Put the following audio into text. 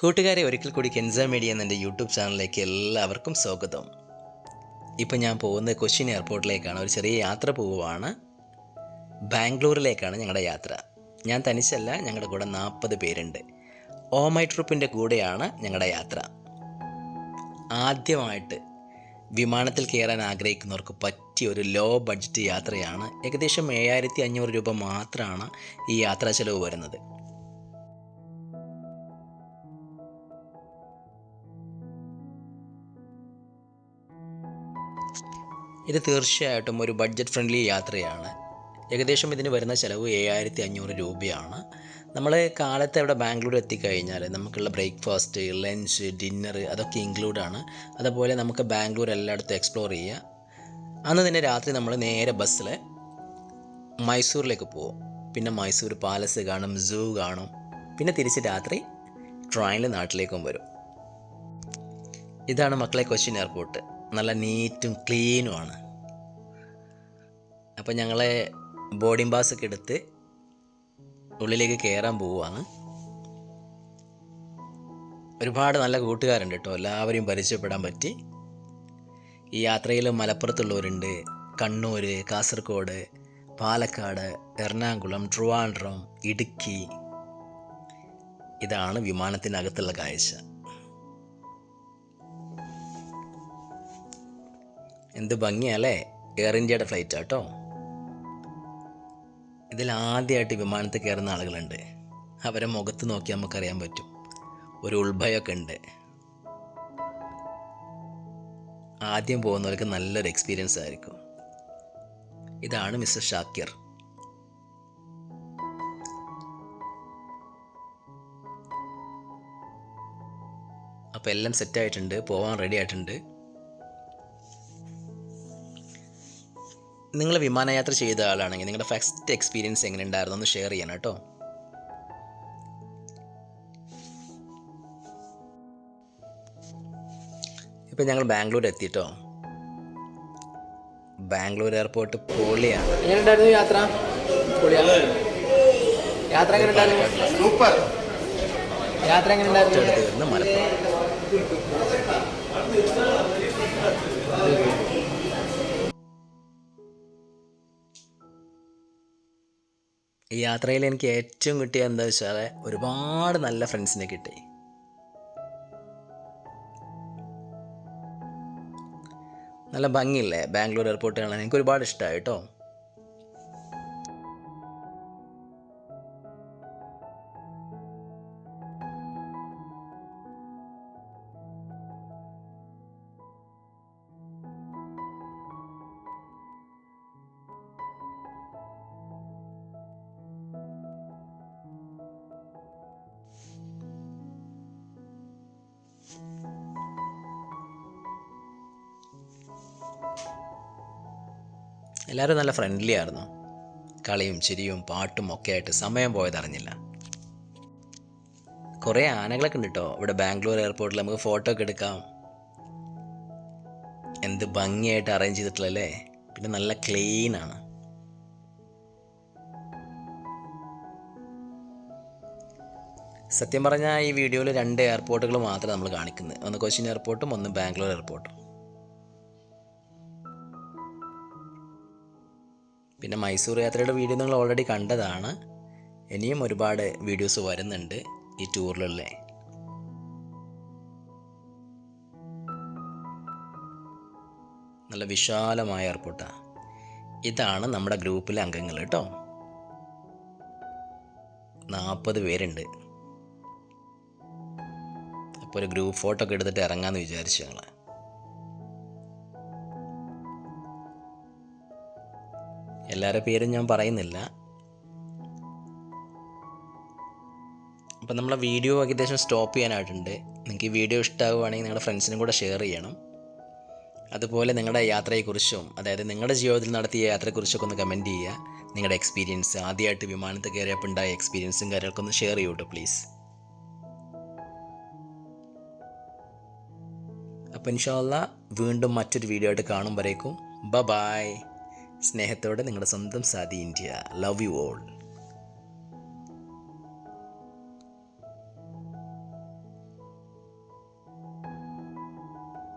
കൂട്ടുകാരെ ഒരിക്കൽ കൂടി കെൻസ മീഡിയ എന്ന എന്റെ യൂട്യൂബ് ചാനലിലേക്ക് എല്ലാവർക്കും സ്വാഗതം. ഇപ്പം ഞാൻ പോകുന്നത് കൊച്ചിൻ എയർപോർട്ടിലേക്കാണ്. ഒരു ചെറിയ യാത്ര പോവുകയാണ് ബാംഗ്ലൂരിലേക്കാണ് ഞങ്ങളുടെ യാത്ര. ഞാൻ തനിച്ചല്ല ഞങ്ങളുടെ കൂടെ നാൽപ്പത് പേരുണ്ട്. ഓമൈ ട്രിപ്പിന്റെ കൂടെയാണ് ഞങ്ങളുടെ യാത്ര. ആദ്യമായിട്ട് വിമാനത്തിൽ കയറാൻ ആഗ്രഹിക്കുന്നവർക്ക് പറ്റിയ ഒരു ലോ ബഡ്ജറ്റ് യാത്രയാണ് ഏകദേശം ഏഴായിരത്തി അഞ്ഞൂറ് രൂപ മാത്രമാണ് ഈ യാത്രാ ചെലവ് വരുന്നത്. ഇത് തീർച്ചയായിട്ടും ഒരു ബഡ്ജറ്റ് ഫ്രണ്ട്ലി യാത്രയാണ്. ഏകദേശം ഇതിന് വരുന്ന ചിലവ് ഏഴായിരത്തി അഞ്ഞൂറ് രൂപയാണ്. നമ്മൾ കാലത്ത് അവിടെ ബാംഗ്ലൂർ എത്തിക്കഴിഞ്ഞാൽ നമുക്കുള്ള ബ്രേക്ക്ഫാസ്റ്റ് ലഞ്ച് ഡിന്നർ അതൊക്കെ ഇൻക്ലൂഡാണ് അതുപോലെ നമുക്ക് ബാംഗ്ലൂർ എല്ലായിടത്തും എക്സ്പ്ലോർ ചെയ്യുക അന്ന് തന്നെ രാത്രി നമ്മൾ നേരെ ബസ്സിൽ മൈസൂരിലേക്ക് പോകും പിന്നെ മൈസൂർ പാലസ് കാണും സൂ കാണും. പിന്നെ തിരിച്ച് രാത്രി ട്രെയിനിൽ നാട്ടിലേക്കും വരും. ഇതാണ് മക്കളെ കൊച്ചിൻ എയർപോർട്ട് നല്ല നീറ്റും ക്ലീനുമാണ്. അപ്പോൾ ഞങ്ങളെ ബോർഡിംഗ് പാസ് ഒക്കെ എടുത്ത് ഉള്ളിലേക്ക് കയറാൻ പോവുകയാണ്. ഒരുപാട് നല്ല കൂട്ടുകാരുണ്ട് കേട്ടോ. എല്ലാവരെയും പരിചയപ്പെടാൻ പറ്റി. ഈ യാത്രയിൽ മലപ്പുറത്തുള്ളവരുണ്ട്. കണ്ണൂർ കാസർഗോഡ് പാലക്കാട് എറണാകുളം ട്രിവാൻഡ്രം ഇടുക്കി. ഇതാണ് വിമാനത്തിനകത്തുള്ള കാഴ്ച. എന്ത് ഭംഗിയല്ലേ? എയർ ഇന്ത്യയുടെ ഫ്ലൈറ്റ് കേട്ടോ ഇതിൽ ആദ്യമായിട്ട് വിമാനത്തിൽ കയറുന്ന ആളുകളുണ്ട്. അവരെ മുഖത്ത് നോക്കി നമുക്കറിയാൻ പറ്റും. ഒരു ഉൾഭയമൊക്കെ ഉണ്ട്. ആദ്യം പോകുന്നവർക്ക് നല്ലൊരു എക്സ്പീരിയൻസ് ആയിരിക്കും. ഇതാണ് മിസ്റ്റർ ഷാക്കിർ. അപ്പോൾ എല്ലാം സെറ്റായിട്ടുണ്ട് പോകാൻ റെഡി ആയിട്ടുണ്ട്. നിങ്ങൾ വിമാനയാത്ര ചെയ്ത ആളാണെങ്കിൽ നിങ്ങളുടെ ഫസ്റ്റ് എക്സ്പീരിയൻസ് എങ്ങനെ ഉണ്ടായിരുന്നു ഒന്ന് ഷെയർ ചെയ്യണം കേട്ടോ. ഇപ്പം ഞങ്ങൾ ബാംഗ്ലൂർ എത്തിട്ടോ ബാംഗ്ലൂർ എയർപോർട്ട് പൊളിയാണ്. എങ്ങനെയുണ്ടായിരുന്നു യാത്ര? യാത്ര എങ്ങനെ ഉണ്ടായിരുന്നു സൂപ്പർ. യാത്ര എങ്ങനെ ഉണ്ടായിരുന്നു അടുത്ത് വരുന്ന മലപ്പുറം. ഈ യാത്രയിൽ എനിക്ക് ഏറ്റവും കിട്ടിയ എന്താ വെച്ചാൽ ഒരുപാട് നല്ല ഫ്രണ്ട്സിനെ കിട്ടി. നല്ല ഭംഗിയില്ലേ ബാംഗ്ലൂർ എയർപോർട്ട് കാണാൻ? എനിക്ക് ഒരുപാട് ഇഷ്ടമായി കേട്ടോ എല്ലാവരും നല്ല ഫ്രണ്ട്ലി ആയിരുന്നു. കളിയും ചിരിയും പാട്ടും ഒക്കെ ആയിട്ട് സമയം പോയതറിഞ്ഞില്ല കുറേ ആനകളൊക്കെ ഉണ്ട് കേട്ടോ ഇവിടെ ബാംഗ്ലൂർ എയർപോർട്ടിൽ നമുക്ക് ഫോട്ടോ ഒക്കെ എടുക്കാം. എന്ത് ഭംഗിയായിട്ട് അറേഞ്ച് ചെയ്തിട്ടുള്ളല്ലേ പിന്നെ നല്ല ക്ലീൻ ആണ്. സത്യം പറഞ്ഞാൽ ഈ വീഡിയോയിൽ രണ്ട് എയർപോർട്ടുകൾ മാത്രമേ നമ്മൾ കാണിക്കുന്നത് ഒന്ന് കൊച്ചിൻ എയർപോർട്ടും ഒന്ന് ബാംഗ്ലൂർ എയർപോർട്ടും പിന്നെ മൈസൂർ യാത്രയുടെ വീഡിയോ നിങ്ങൾ ഓൾറെഡി കണ്ടതാണ്. ഇനിയും ഒരുപാട് വീഡിയോസ് വരുന്നുണ്ട് ഈ ടൂറിലുള്ള നല്ല വിശാലമായ എയർപോർട്ടാണ് ഇതാണ് നമ്മുടെ ഗ്രൂപ്പിലെ അംഗങ്ങൾ കേട്ടോ. നാൽപ്പത് പേരുണ്ട്. അപ്പോൾ ഒരു ഗ്രൂപ്പ് ഫോട്ടോ ഒക്കെ എടുത്തിട്ട് ഇറങ്ങാമെന്ന് വിചാരിച്ചു ഞങ്ങൾ എല്ലാവരുടെ പേരും ഞാൻ പറയുന്നില്ല. അപ്പം നമ്മളെ വീഡിയോ ഏകദേശം സ്റ്റോപ്പ് ചെയ്യാനായിട്ടുണ്ട്. നിങ്ങൾക്ക് ഈ വീഡിയോ ഇഷ്ടമാവുകയാണെങ്കിൽ നിങ്ങളുടെ ഫ്രണ്ട്സിനും കൂടെ ഷെയർ ചെയ്യണം. അതുപോലെ നിങ്ങളുടെ യാത്രയെക്കുറിച്ചും അതായത് നിങ്ങളുടെ ജീവിതത്തിൽ നടത്തിയ യാത്രയെക്കുറിച്ചൊക്കെ ഒന്ന് കമന്റ് ചെയ്യുക. നിങ്ങളുടെ എക്സ്പീരിയൻസ് ആദ്യമായിട്ട് വിമാനത്തിൽ കയറിയപ്പോൾ ഉണ്ടായ എക്സ്പീരിയൻസും കാര്യങ്ങളൊക്കെ ഒന്ന് ഷെയർ ചെയ്യൂട്ടോ പ്ലീസ്. അപ്പം ഇൻഷാല്ല വീണ്ടും മറ്റൊരു വീഡിയോ ആയിട്ട് കാണുമ്പോഴേക്കും ബ ബായ് സ്നേഹത്തോടെ നിങ്ങളുടെ സ്വന്തം Saadi India. Love you all